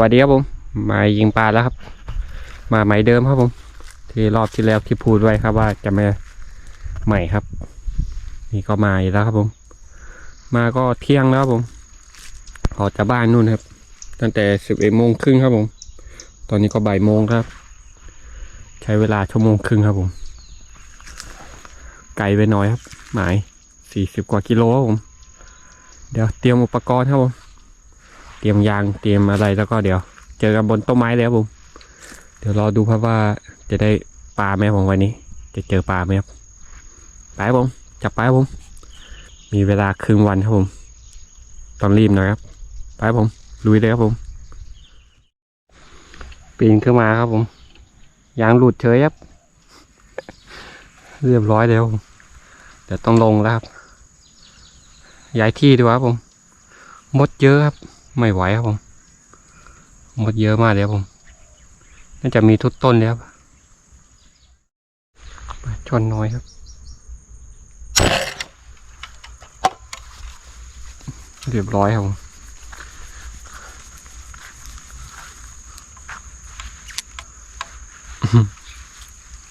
วัสดีครับผมมายิงปลาแล้วครับ มาไหมเดิมครับผม ที่รอบที่แล้วที่พูดไว้ครับว่าจะมาใหม่ครับ นี่ก็มาอีกแล้วครับผม มาก็เที่ยงแล้วครับผมออกจากบ้านนู่นครับ ตั้งแต่สิบเอ็ดโมงครึ่งครับผม ตอนนี้ก็บ่ายโมงครับ ใช้เวลาชั่วโมงครึ่งครับผม ไกลไปหน่อยครับ หมายสี่สิบกว่ากิโลครับผม เดี๋ยวเตรียมอุปกรณ์ครับผม เตรียมยางเตรียมอะไรแล้วก็เดี๋ยว เจอกันบนต้นไม้เลยครับผม เดี๋ยวรอดูครับว่าจะได้ปลาไหมผมวันนี้ จะเจอปลาไหมครับไปผมจับไปผม มีเวลาครึ่งวันครับผมต้องรีบหน่อยครับ ไปผมลุยเลยครับผม ปีนขึ้นมาครับผมยางหลุดเฉยครับ เรียบร้อยแล้วเดี๋ยวต้องลงแล้วครับย้ายที่ดีกว่าครับผมมดเยอะครับ ไม่ไหวครับผมหมดเยอะมากเลยครับผม น่าจะมีทุกต้นเลยครับชนน้อยครับเรียบร้อยครับผม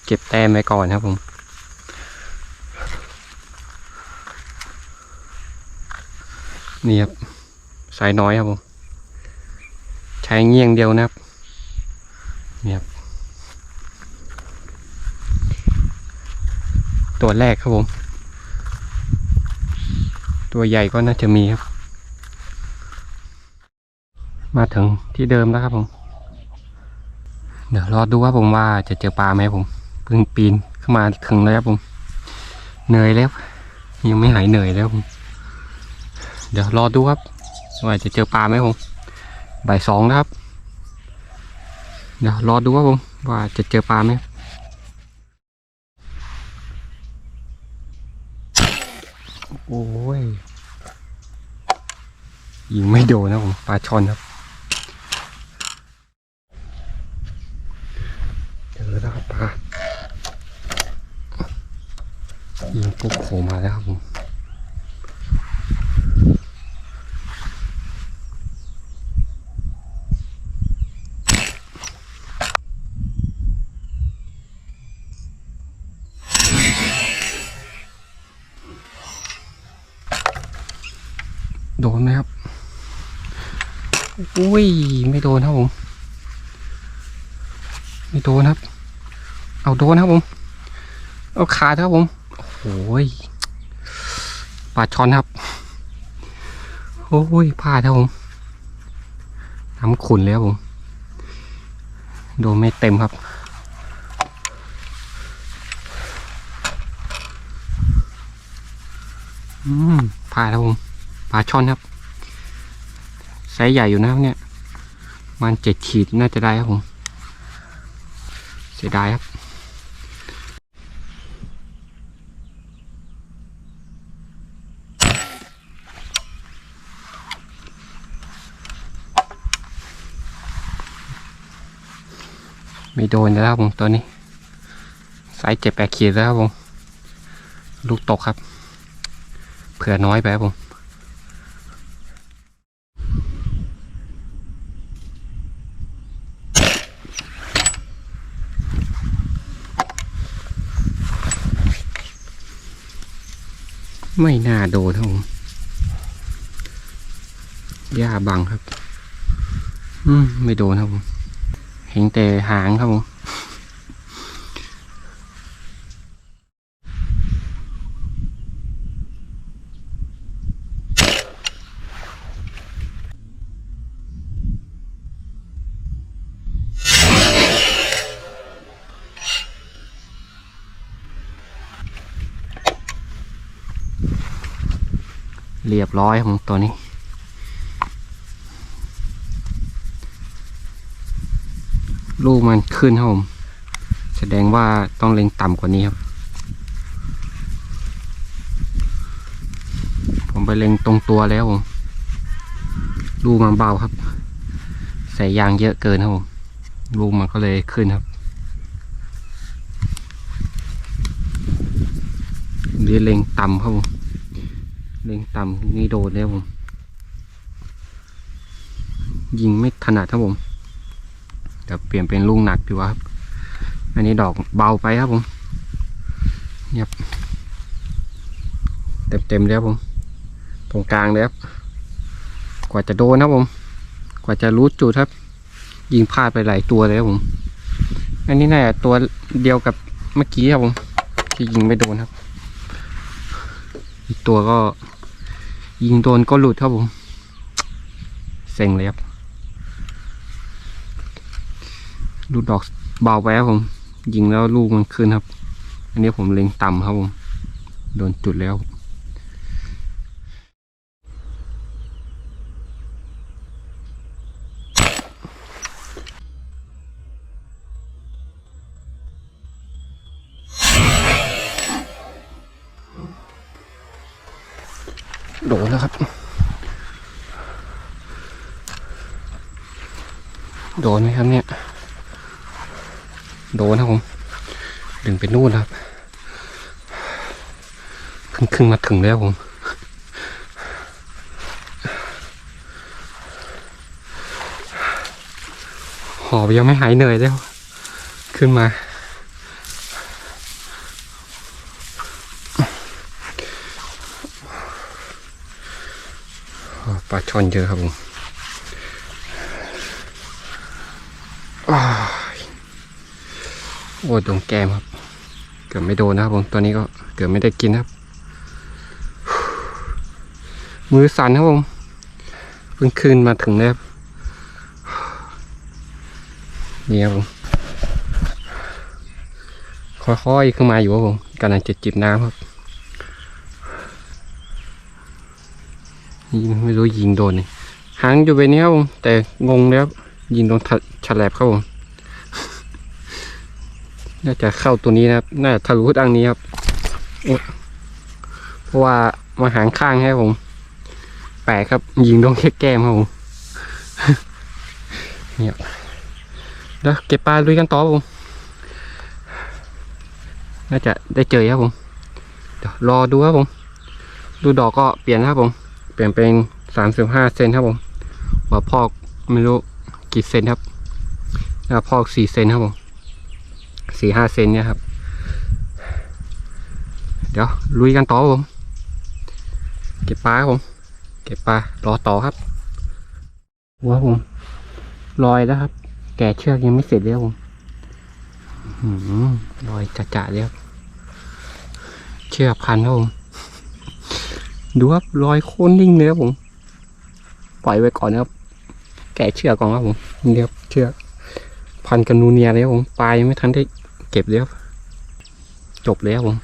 เก็บแต้มไว้ก่อนครับผมนี่ครับ สายน้อยครับผมใช้เงี้ยงเดียวนะครับนี่ครับตัวแรกครับผม ตัวใหญ่ก็น่าจะมีครับ มาถึงที่เดิมแล้วครับผม เดี๋ยวรอดูว่าผมว่าจะเจอปลาไหมครับผมเพิ่งปีนขึ้นมาถึงแล้วครับผมเหนื่อยแล้วยังไม่หายเหนื่อยแล้วครับผมเดี๋ยวรอดูครับ ว่าจะเจอปลาไหมผมบ่ายสองนะครับ เดี๋ยวรอดูครับผมว่าจะเจอปลาไหมโอ้ยยิงไม่โดนนะผมปลาช่อนครับเจอแล้วครับปลายิงปุ๊บโผล่มาแล้วครับผม โดนไหมครับ อุ้ย ไม่โดนครับผม ไม่โดนครับ เอาโดนครับผม เอาขาดครับผม โอ้ยปลาช่อนครับ โอ้ยพลาดครับผมน้ำขุนเลยครับผม โดนไม่เต็มครับอืมพลาดครับผม ปลาช่อนครับไซส์ใหญ่อยู่นะครับเนี่ยมันเจ็ดขีดน่าจะได้ครับผมเสียดายครับไม่โดนแล้วครับผมตัวนี้ไซส์เจ็ดแปดขีดแล้วครับผมลูกตกครับ เผื่อน้อยไปครับผม ไม่น่าโดนครับผมหญ้าบังครับ อืมไม่โดนครับผม เห็นแต่หางครับผม เรียบร้อยของตัวนี้ ลูกมันขึ้นครับผม แสดงว่าต้องเล็งต่ำกว่านี้ครับ ผมไปเล็งตรงตัวแล้วผม ลูกมันเบาครับ ใส่ยางเยอะเกินครับผม ลูกมันก็เลยขึ้นครับเรียเล็งต่ำครับผม เล็งต่ำนี่โดนแล้วผม ยิงไม่ถนัดครับผมเดี๋ยวเปลี่ยนเป็นลูกหนักดีกว่าครับ อันนี้ดอกเบาไปครับผมเงียบเต็มเต็มๆเลยครับผม ตรงกลางเลยครับกว่าจะโดนครับผม กว่าจะรู้จุดครับ ยิงพลาดไปหลายตัวเลยครับผม อันนี้น่าจะตัวเดียวกับเมื่อกี้ครับผม ที่ยิงไม่โดนครับ อีกตัวก็ ยิงโดนก็หลุดครับผม เซ็งเลยครับ ลูกดอกเบาไปครับผม ยิงแล้วลูกมันขึ้นครับ อันนี้ผมเล็งต่ำครับผม โดนจุดแล้ว โดนแล้วครับ โดนไหมครับเนี่ย โดนครับผม ดึงไปนู่นครับ เพิ่งขึ้นมาถึงแล้วผมหอบยังไม่หายเหนื่อยแล้ว ขึ้นมา ปลาช่อนเยอะครับผมโอ้ยโดนแกมครับ เกือบไม่โดนนะครับผมตัวนี้ก็เกือบไม่ได้กินครับ มือสั่นครับผมเพิ่งคืนมาถึงแล้วนี่ครับผมค่อยๆขึ้นมาอยู่ครับผมกำลังจะจิบน้ำครับ ยิง ไม่รู้ยิงโดนนี่หางอยู่ไปนี้ครับผมแต่งงแล้วยิงโดนทฉลับครับผมน่าจะเข้าตัวนี้นะครับ น่าจะทะลุดังนี้ครับโอ๊ยเพราะว่ามาหางข้างให้ผม แปลกครับ ยิงโดนแค่แก้มครับผมเนี่ยแล้วเก็บปลาลุยกันต่อผม น่าจะได้เจอครับผมเดี๋ยวรอดูครับผม ดูดอกก็เปลี่ยนครับผม เปลี่ยนเป็นสามสิบห้าเซนครับผม หัวพอกไม่รู้กี่เซนครับแล้วพอกสี่เซนครับผมสี่ห้าเซนเนี่ยครับ เดี๋ยวลุยกันต่อผม เก็บปลาครับผม เก็บปลารอต่อครับหัวผมลอยแล้วครับ แก่เชือกยังไม่เสร็จเลยครับผมลอยจะๆเลยครับเชือกพันครับผม ดูครับรอยโค่นนิ่งเลยครับผม ปล่อยไว้ก่อนนะครับ แกะเชือกก่อนครับผมนี่ครับเชือกพันกันนูเนียเลยครับผมปลายงไม่ทันได้เก็บเลยครับ จบเลยครับผม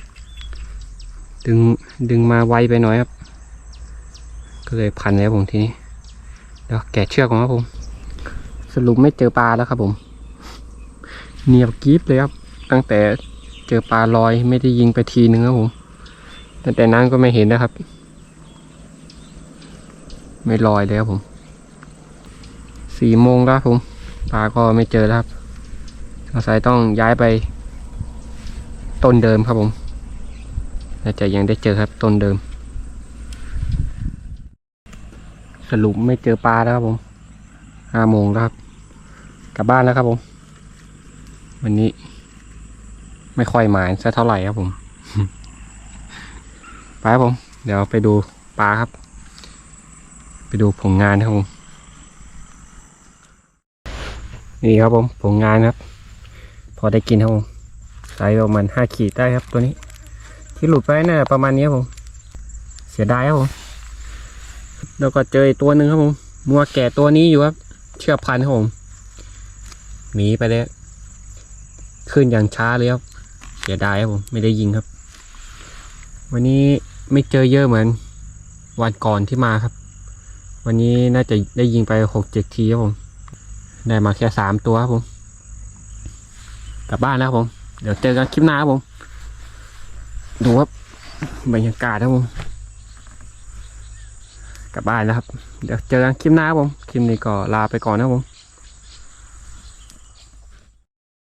ดึงดึงมาไวไปหน่อยครับ ก็เลยพันแล้วผมทีนี้เดี๋ยวแกะเชือกก่อนครับผม สรุปไม่เจอปลาแล้วครับผมเนียบกริบเลยครับ ตั้งแต่เจอปลาลอยไม่ได้ยิงไปทีนึงครับผมตั้งแต่นั้นก็ไม่เห็นนะครับ ไม่ลอยเลยครับผมสี่โมงแล้วครับผมปลาก็ไม่เจอแล้วครับอาศัยต้องย้ายไป ต้นเดิมครับผมน่าจะยังได้เจอครับต้นเดิม สรุปไม่เจอปลาแล้วครับผมห้าโมงแล้วครับ กลับบ้านแล้วครับผม วันนี้ ไม่ค่อยหมายสักเท่าไหร่ครับผม ไปครับผม เดี๋ยวไปดูปลาครับ ไปดูผลงานครับผม นี่ครับผมผลงานครับ พอได้กินครับผมไซส์ประมาณห้าขีดได้ครับตัวนี้ ที่หลุดไปน่าจะประมาณนี้ครับผม เสียดายครับผม แล้วก็เจอตัวหนึ่งครับผมมัวแก่ตัวนี้อยู่ครับ เชือกพันครับผมหนีไปเลยขึ้นอย่างช้าเลยครับ เสียดายครับผม ไม่ได้ยิงครับ วันนี้ไม่เจอเยอะเหมือนวันก่อนที่มาครับ วันนี้น่าจะได้ยิงไปหกเจ็ดทีครับผม ได้มาแค่สามตัวครับผม กลับบ้านแล้วครับผม เดี๋ยวเจอกันคลิปหน้าครับผม ดูครับบรรยากาศครับผม กลับบ้านแล้วครับ เดี๋ยวเจอกันคลิปหน้าครับผม คลิปนี้ก็ลาไปก่อนนะครับผม